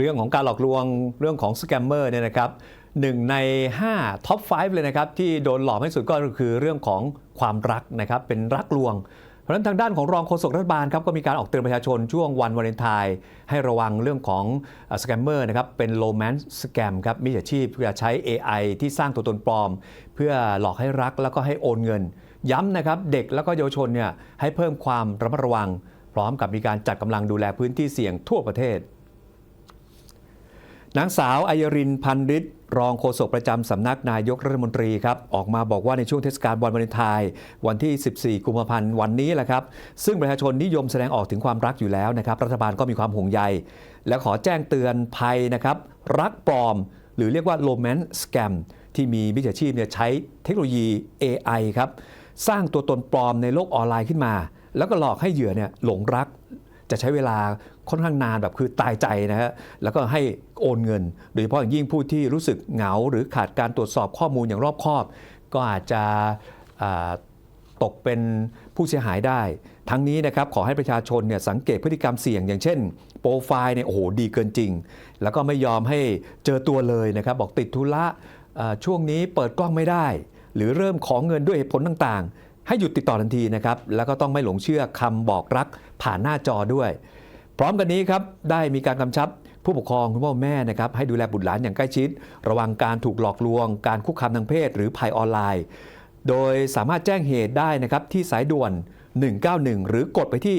เรื่องของการหลอกลวงเรื่องของสแกมเมอร์เนี่ยนะครับหนึ่งใน 5 ท็อป 5 เลยนะครับ ที่โดนหลอกให้สุดก็คือเรื่องของความรักนะครับเป็นรักลวง เพราะฉะนั้นทางด้านของรองโฆษกรัฐบาลครับก็มีการออกเตือนประชาชนช่วงวันวาเลนไทน์ให้ระวังเรื่องของสแกมเมอร์นะครับเป็นโ o แมน c ์สแกมครับมิจฉาชีพเพื่อใช้ AI ที่สร้างตัวตนปลอม เพื่อหลอกให้รักแล้วก็ให้โอนเงิน ย้ำนะครับเด็กแล้วก็เยาวชนเนี่ยให้เพิ่มความระมัดระวัง พร้อมกับมีการจัดกำลังดูแลพื้นที่เสี่ยงทั่วประเทศ นางสาวอัยรินพันฤทธิ์รองโฆษกประจำสำนักนายกรัฐมนตรีครับออกมาบอกว่าในช่วงเทศกาลวันวาเลนไทน์วันที่ 14 กุมภาพันธ์วันนี้แหละครับ ซึ่งประชาชนนิยมแสดงออกถึงความรักอยู่แล้วนะครับ รัฐบาลก็มีความห่วงใย และขอแจ้งเตือนภัยนะครับ รักปลอม หรือเรียกว่าโ o แมน c ์สแกมที่มีมิจฉาชีพเนี่ยใช้เทคโนโลยี AI ครับสร้างตัวตนปลอมในโลกออนไลน์ขึ้นมา แล้วก็หลอกให้เหยื่อเนี่ยหลงรัก จะใช้เวลาค่อนข้างนานแบบคือตายใจนะฮะแล้วก็ให้โอนเงิน โดยเฉพาะอย่างยิ่งผู้ที่รู้สึกเหงา หรือขาดการตรวจสอบข้อมูลอย่างรอบคอบ ก็อาจจะตกเป็นผู้เสียหายได้ ทั้งนี้นะครับขอให้ประชาชนเนี่ยสังเกตพฤติกรรมเสี่ยง อย่างเช่น โปรไฟล์เนี่ยโอ้โหดีเกินจริง แล้วก็ไม่ยอมให้เจอตัวเลยนะครับ บอกติดธุระช่วงนี้เปิดกล้องไม่ได้ หรือเริ่มขอเงินด้วยเหตุผลต่างๆ ให้หยุดติดต่อทันทีนะครับ แล้วก็ต้องไม่หลงเชื่อคำบอกรักผ่านหน้าจอด้วย พร้อมกันนี้ครับได้มีการกำชับผู้ปกครองคุณพ่อแม่นะครับให้ดูแลบุตรหลานอย่างใกล้ชิด ระวังการถูกหลอกลวง การคุกคามทางเพศ หรือภัยออนไลน์ โดยสามารถแจ้งเหตุได้นะครับที่สายด่วน 191 หรือกดไปที่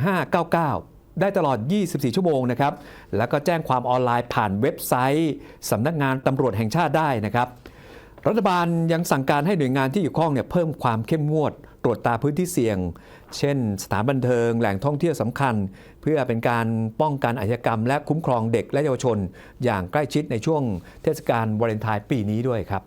1599 ได้ตลอด 24 ชั่วโมงนะครับแล้วก็แจ้งความออนไลน์ผ่านเว็บไซต์สำนักงานตำรวจแห่งชาติได้นะครับ รัฐบาลยังสั่งการให้หน่วยงานที่เกี่ยวข้องเนี่ยเพิ่มความเข้มงวด ตรวจตาพื้นที่เสี่ยง เช่น สถานบันเทิงแหล่งท่องเที่ยวสำคัญ เพื่อเป็นการป้องกันอาชญากรรม และคุ้มครองเด็กและเยาวชน อย่างใกล้ชิดในช่วงเทศกาลวาเลนไทน์ปีนี้ด้วยครับ